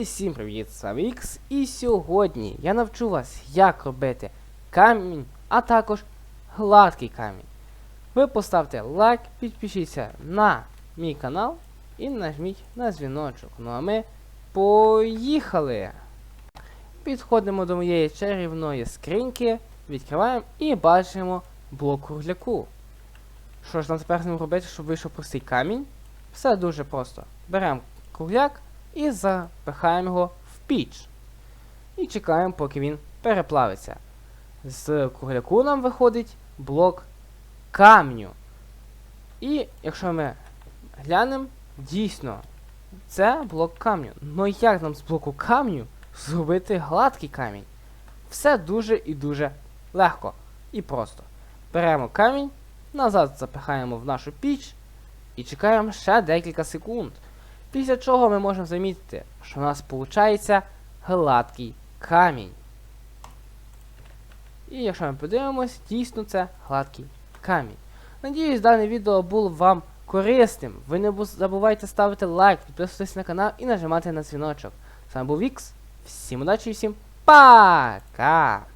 Всім привіт, з вами Ікс, і сьогодні я навчу вас, як робити камінь, а також гладкий камінь. Ви поставте лайк, підпишіться на мій канал і нажміть на дзвіночок. Ну а ми поїхали! Підходимо до моєї чарівної скриньки, відкриваємо і бачимо блок кругляку. Що ж нам тепер з ним робити, щоб вийшов простий камінь? Все дуже просто. Беремо кругляк і запихаємо його в піч. І чекаємо, поки він переплавиться. З кругляку нам виходить блок камню. І якщо ми глянемо, дійсно, це блок камню. Ну як нам з блоку камню зробити гладкий камінь? Все дуже і дуже легко і просто. Беремо камінь, назад запихаємо в нашу піч і чекаємо ще декілька секунд. Після чого ми можемо замітити, що у нас виходить гладкий камінь. І якщо ми подивимось, дійсно це гладкий камінь. Надіюсь, дане відео було вам корисним. Ви не забувайте ставити лайк, підписуватись на канал і нажимати на дзвіночок. З вами був Вікс. Всім удачі і всім пока!